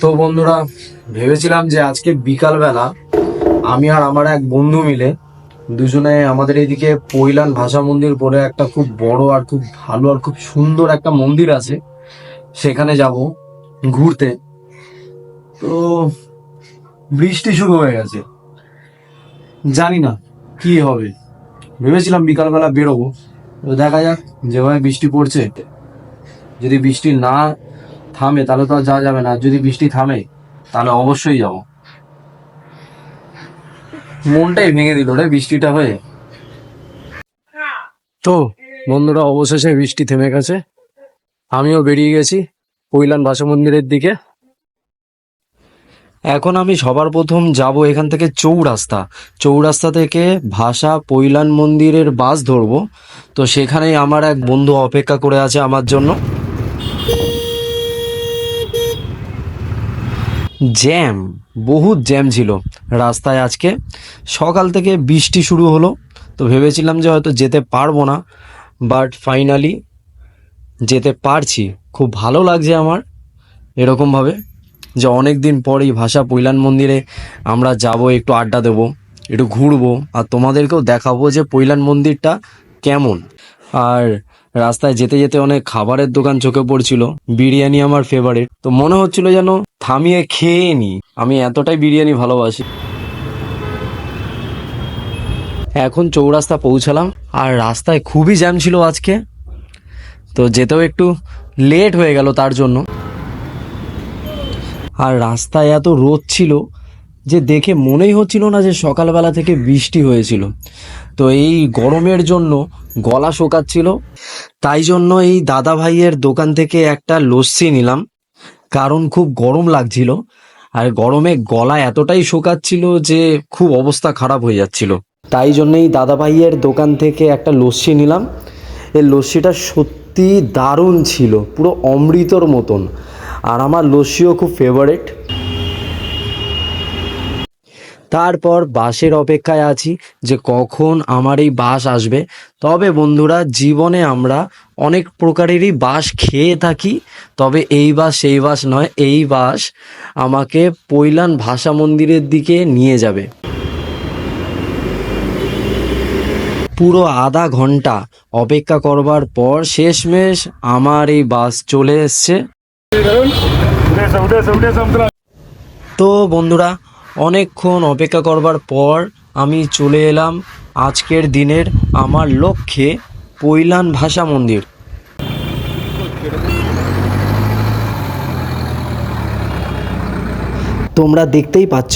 তো বন্ধুরা, ভেবেছিলাম যে আজকে বিকালবেলা আমি আর আমার এক বন্ধু মিলে দুজনে আমাদের এইদিকে পৈলান ভাষা মন্দির বলে একটা খুব বড় আর খুব ভালো আর খুব সুন্দর একটা মন্দির আছে। সেখানে যাব ঘুরতে। তো বৃষ্টি শুরু হয়ে গেছে। জানি না কি হবে। ভেবেছিলাম বিকালবেলা বেরোবো। তো দেখা যাক, যেভাবে বৃষ্টি পড়ছে, যদি বৃষ্টি না থামে তাহলে তো আর যাওয়া যাবে না। যদি বৃষ্টি থামে, তাহলে অবশ্যই যাব। মনটাই ভেঙে দিল রে বৃষ্টিটা হয়ে। তো, বন্ধুরা, অবশেষে বৃষ্টি থেমে গেছে। আমিও বেরিয়ে গেছি কৈলান ভাষা মন্দিরের দিকে। এখন আমি সবার প্রথম যাব এখান থেকে চৌরাস্তা। চৌরাস্তা থেকে ভাষা পৈলান মন্দিরের বাস ধরবো। তো সেখানেই আমার এক বন্ধু অপেক্ষা করে আছে আমার জন্য। জ্যাম, বহুত জ্যাম ছিল রাস্তায় আজকে। সকাল থেকে বৃষ্টি শুরু হলো, তো ভেবেছিলাম যে হয়তো যেতে পারব না বাট ফাইনালি যেতে পারছি। খুব ভালো লাগছে আমার এরকমভাবে, যে অনেক দিন পর এই ভাষা পৈলান মন্দিরে আমরা যাব, একটু আড্ডা দেবো, একটু ঘুরবো, আর তোমাদেরকেও দেখাবো যে পৈলান মন্দিরটা কেমন। আর রাস্তায় যেতে যেতে অনেক খাবারের দোকান চোখে পড়ছিল। বিরিয়ানি আমার ফেভারিট তো মনে হচ্ছিল যেন থামিয়ে খেয়ে নি। আমি এতটাই বিরিয়ানি ভালোবাসি। এখন চৌরাস্তা পৌঁছালাম। আর রাস্তায় খুবই জ্যাম ছিল আজকে। তো যেতেও একটু লেট হয়ে গেল তার জন্য। আর রাস্তায় এত রোদ ছিল যে দেখে মনেই হচ্ছিল না যে সকালবেলা থেকে বৃষ্টি হয়েছিল। তো এই গরমের জন্য গলা শোকাচ্ছিল। তাই জন্য এই দাদা ভাইয়ের দোকান থেকে একটা লস্যি নিলাম, কারণ খুব গরম লাগছিল। আর গরমে গলা এতটাই শোকাচ্ছিল যে খুব অবস্থা খারাপ হয়ে যাচ্ছিল। তাই জন্যই দাদা ভাইয়ের দোকান থেকে একটা লস্যি নিলাম। এই লস্যিটা সত্যি দারুণ ছিল, পুরো অমৃতর মতন। আর আমার লস্যিও খুব ফেভারিট তারপর বাসের অপেক্ষায় আছি যে কখন আমার এই বাস আসবে। তবে বন্ধুরা, জীবনে আমরা অনেক প্রকারেরই বাস খেয়ে থাকি, তবে এই বাস, সেই বাস নয়, এই বাস আমাকে পৈলান ভাষা মন্দিরের দিকে নিয়ে যাবে। পুরো আধা ঘণ্টা অপেক্ষা করবার পর শেষমেশ আমার এই বাস চলে এসছে। তো বন্ধুরা অনেকক্ষণ অপেক্ষা করবার পর আমি চলে এলাম আজকের দিনের আমার লক্ষ্যে পৈলান ভাষা মন্দির। তোমরা দেখতেই পাচ্ছ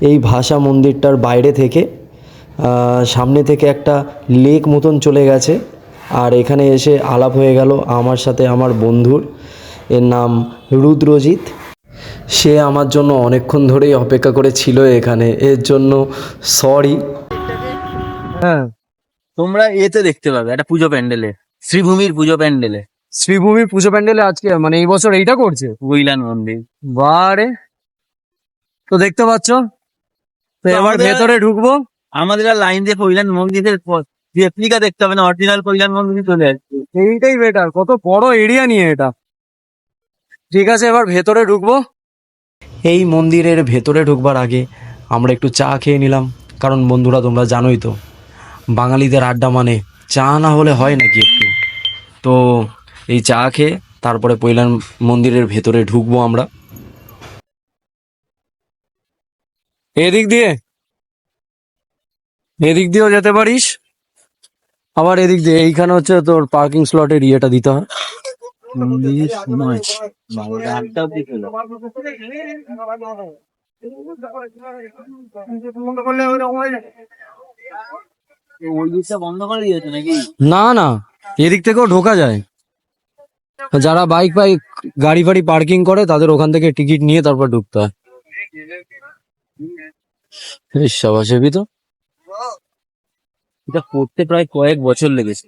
এই ভাষা মন্দিরটার বাইরে থেকে সামনে থেকে একটা লেক মতন চলে গেছে আর এখানে এসে আলাপ হয়ে গেল আমার সাথে আমার বন্ধুর। এর নাম রুদ্রজিৎ। সে আমার জন্য অনেকক্ষণ ধরেই অপেক্ষা করে ছিল এখানে। এর জন্য সরি হ্যাঁ। তোমরা এতে দেখতে পাবে একটা পুজো প্যান্ডেলে শ্রীভূমির পুজো প্যান্ডেলে। শ্রীভূমির পুজো প্যান্ডেলে আজকে মানে এই বছর এইটা করছে? কৈলান মন্দির। বারে। তো দেখতে পাচ্ছ? তো তো এবার ভেতরে ঢুকবো। আমাদের আর লাইন দিয়ে কৈলান মন্দিরের রেপ্লিকা দেখতে হবে না অরিজিনাল কৈলান মন্দির চলে আসছে এইটাই বেটার কত বড় এরিয়া নিয়ে এটা। ঠিক আছে, এবার ভেতরে ঢুকবো। এই মন্দিরের ভেতরে ঢুকবার আগে আমরা একটু চা খেয়ে নিলাম, কারণ বন্ধুরা তোমরা জানোই তো, বাঙালিদের আড্ডা মানে চা না হলে হয় নাকি একটু? তো এই চা খেয়ে তারপরে পৈলান মন্দিরের ভেতরে ঢুকবো আমরা। এদিক দিয়ে, এদিক দিয়েও যেতে পারিস। আবার এদিক দিয়ে, এইখানে হচ্ছে তোর পার্কিং স্লটের ইয়েটা দিতে হয়। না না এদিক থেকেও ঢোকা যায় যারা বাইক বাইক গাড়ি ফাড়ি পার্কিং করে তাদের ওখান থেকে টিকিট নিয়ে তারপর ঢুকতে হয় সাবাস তো এটা করতে প্রায় কয়েক বছর লেগেছে।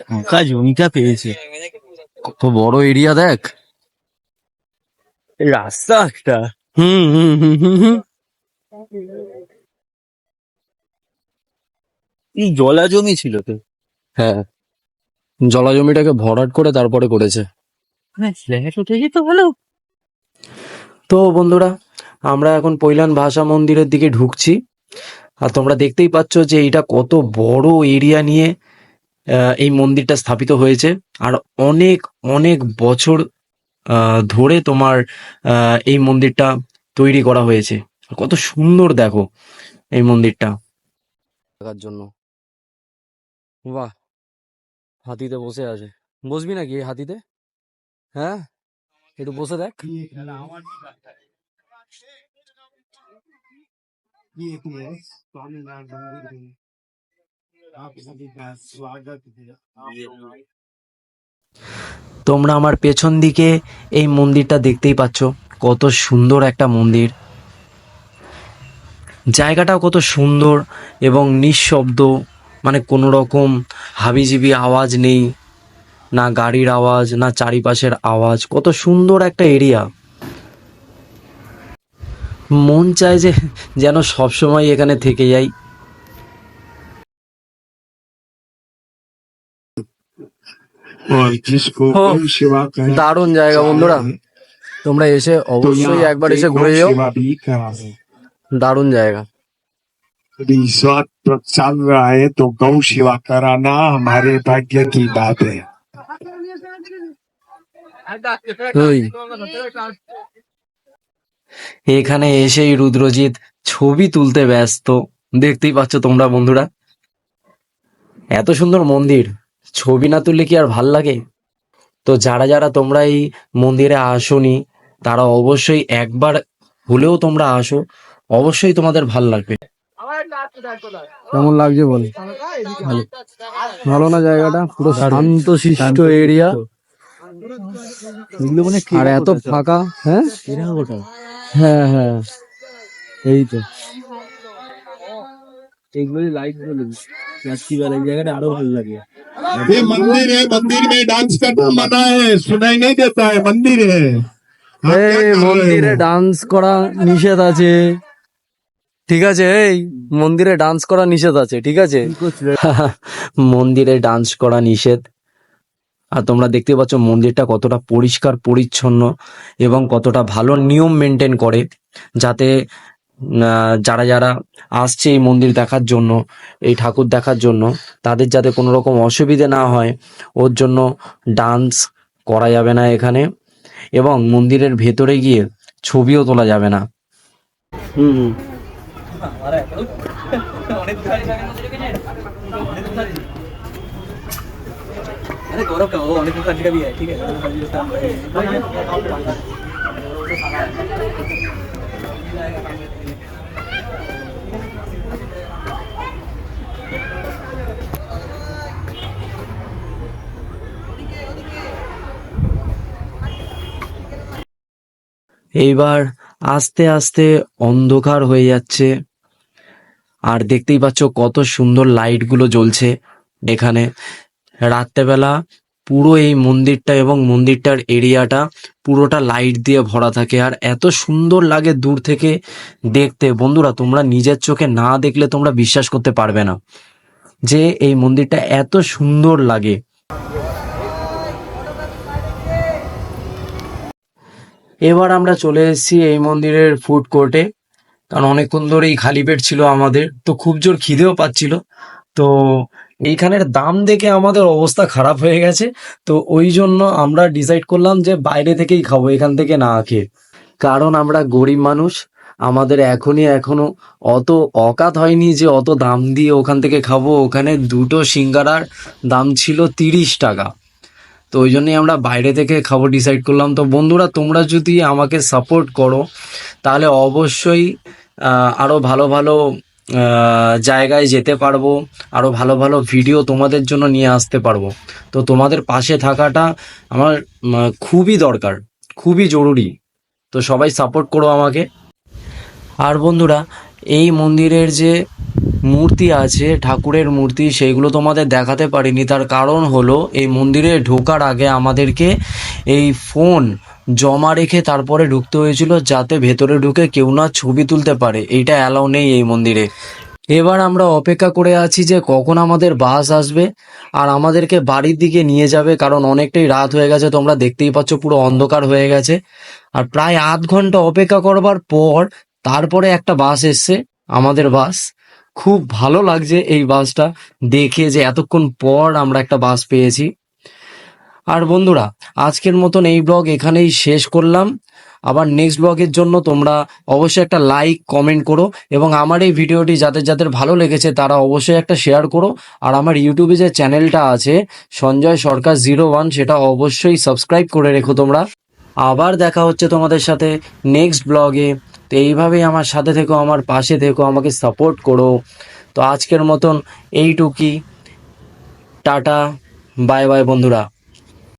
ফাঁকা জমিটা পেয়েছে। কত বড় এরিয়া দেখ। রাস্তা একটা। হুম এই জলা জমি ছিল তো? হ্যাঁ। জলা জমিটাকে ভরাট করে তারপরে করেছে। হ্যাঁ তো বন্ধুরা, আমরা এখন পৈলান ভাষা মন্দিরের দিকে ঢুকছি। আর তোমরা দেখতেই পাচ্ছ যে এটা কত বড় এরিয়া নিয়ে এই মন্দিরটা স্থাপিত হয়েছে। আর অনেক অনেক বছর ধরে তোমার এই মন্দিরটা তৈরি করা হয়েছে। আর কত সুন্দর দেখো এই মন্দিরটা। দেখার জন্য। বাহ হাতিতে বসে আছে। বসবি নাকি এই হাতিতে? হ্যাঁ একটু বসে দেখ। তোমরা আমার পেছন দিকে এই মন্দিরটা দেখতেই পাচ্ছ। কত সুন্দর একটা মন্দির। জায়গাটাও কত সুন্দর এবং নিঃশব্দ। মানে কোনো রকম হাবিজিবি আওয়াজ নেই। না গাড়ির আওয়াজ না চারিপাশের আওয়াজ। কত সুন্দর একটা এরিয়া। মন চায় যে যেন সবসময় এখানে থেকে যাই और जिसको हो, ओम शिवा कहे দারুণ জায়গা বন্ধুরা তোমরা এসে तो অবশ্যই यहाँ একবার पे এসে ओम ঘুরে যাও शिवा भी करा है দারুণ জায়গা रिसोर्ट तो चल रहा है तो गौ सेवा कराना हमारे भाग्य की बात है ওই এখানে এসেই রুদ্রজিৎ ছবি তুলতে ব্যস্ত। দেখতেই পাচ্ছ তোমরা বন্ধুরা। এত সুন্দর মন্দির। ছবি না তুললে কি আর ভালো লাগে? তো যারা যারা তোমরা এই মন্দিরে আসোনি তারা অবশ্যই একবার হলেও তোমরা আসো। অবশ্যই তোমাদের ভালো লাগবে। কেমন লাগছে বল? ভালো। ভালো না জায়গাটা? পুরো শান্ত শিষ্ট এরিয়া মানে আর এত ফাঁকা হ্যাঁ? হ্যাঁ হ্যাঁ এই তো এগুলো লাইট গুলো রাত্রিবেলা এই জায়গাটা আরো ভালো লাগে ये मंदिर है मंदिर में डांस करना मना है सुनाई नहीं देता है मंदिर है आप क्या এই कर रहे মন্দিরে हो? ডান্স করা নিষেধ আছে ঠিক আছে এই মন্দিরে ডান্স করা নিষেধ আছে ঠিক আছে মন্দিরে ডান্স করা নিষেধ আর তোমরা দেখতে পাচ্ছ মন্দিরটা কতটা পরিষ্কার পরিচ্ছন্ন এবং কতটা ভালো নিয়ম মেনটেন করে যাতে আহ, যারা যারা আসছে এই মন্দির দেখার জন্য এই ঠাকুর দেখার জন্য তাদের যাতে কোনো রকম অসুবিধে না হয় ওর জন্য ডান্স করা যাবে না এখানে এবং মন্দিরের ভেতরে গিয়ে ছবিও তোলা যাবে না। হুম হুম अरे गौरव का वो अनिल मुखर्जी का भी है ठीक है अनिल मुखर्जी का नाम है। এইবার আস্তে আস্তে অন্ধকার হয়ে যাচ্ছে আর দেখতেই পাচ্ছ কত সুন্দর লাইটগুলো জ্বলছে এখানে রাত্রেবেলা পুরো এই মন্দিরটা এবং মন্দিরটার এরিয়াটা পুরোটা লাইট দিয়ে ভরা থাকে। আর এত সুন্দর লাগে দূর থেকে দেখতে। বন্ধুরা, তোমরা নিজের চোখে না দেখলে তোমরা বিশ্বাস করতে পারবে না যে এই মন্দিরটা এত সুন্দর লাগে। এবার আমরা চলে এসেছি এই মন্দিরের ফুড কোর্টে কারণ অনেকক্ষণ ধরেই খালি পেট ছিল আমাদের। তো খুব জোর খিদেও পাচ্ছিল। তো এইখানের দাম দেখে আমাদের অবস্থা খারাপ হয়ে গেছে। তো ওই জন্য আমরা ডিসাইড করলাম যে বাইরে থেকেই খাব, এখান থেকে না খেয়ে। কারণ আমরা গরিব মানুষ, আমাদের এখনই এখনও অত অকাত হয়নি যে অত দাম দিয়ে ওখান থেকে খাব। ওখানে দুটো সিঙ্গারার দাম ছিল তিরিশ টাকা। তো ওই জন্যই আমরা বাইরে থেকে খাব ডিসাইড করলাম। তো বন্ধুরা, তোমরা যদি আমাকে সাপোর্ট করো, তাহলে অবশ্যই আরও ভালো ভালো জায়গায় যেতে পারব আরও ভালো ভালো ভিডিও তোমাদের জন্য নিয়ে আসতে পারব। তো তোমাদের পাশে থাকাটা আমার খুবই দরকার, খুবই জরুরি। তো সবাই সাপোর্ট করো আমাকে। আর বন্ধুরা, এই মন্দিরের যে মূর্তি আছে, ঠাকুরের মূর্তি, সেইগুলো তোমাদের দেখাতে পারিনি। তার কারণ হলো, এই মন্দিরে ঢোকার আগে আমাদেরকে এই ফোন জমা রেখে তারপরে ঢুকতে হয়েছিল, যাতে ভেতরে ঢুকে কেউ না ছবি তুলতে পারে। এইটা অ্যালাউ নেই এই মন্দিরে। এবার আমরা অপেক্ষা করে আছি যে কখন আমাদের বাস আসবে, আর আমাদেরকে বাড়ির দিকে নিয়ে যাবে, কারণ অনেকটাই রাত হয়ে গেছে, তোমরা দেখতেই পাচ্ছ পুরো অন্ধকার হয়ে গেছে। আর প্রায় আধ ঘণ্টা অপেক্ষা করবার পর তারপরে একটা বাস এসছে, আমাদের বাস। খুব ভালো লাগছে এই বাসটা দেখে যে এতক্ষণ পর আমরা একটা বাস পেয়েছি। আর বন্ধুরা, আজকের মতন এই ব্লগ এখানেই শেষ করলাম। আবার নেক্সট ব্লগের জন্য তোমরা অবশ্যই একটা লাইক কমেন্ট করো এবং আমার এই ভিডিওটি যাদের যাদের ভালো লেগেছে তারা অবশ্যই একটা শেয়ার করো। আর আমার ইউটিউবে যে চ্যানেলটা আছে, সঞ্জয় সরকার জিরো ওয়ান সেটা অবশ্যই সাবস্ক্রাইব করে রেখো তোমরা। আবার দেখা হচ্ছে তোমাদের সাথে নেক্সট ব্লগে। তো এইভাবেই আমার সাথে থেকো, আমার পাশে থেকো, আমাকে সাপোর্ট করো। তো আজকের মতন এইটুকি টাটা বাই বাই বন্ধুরা।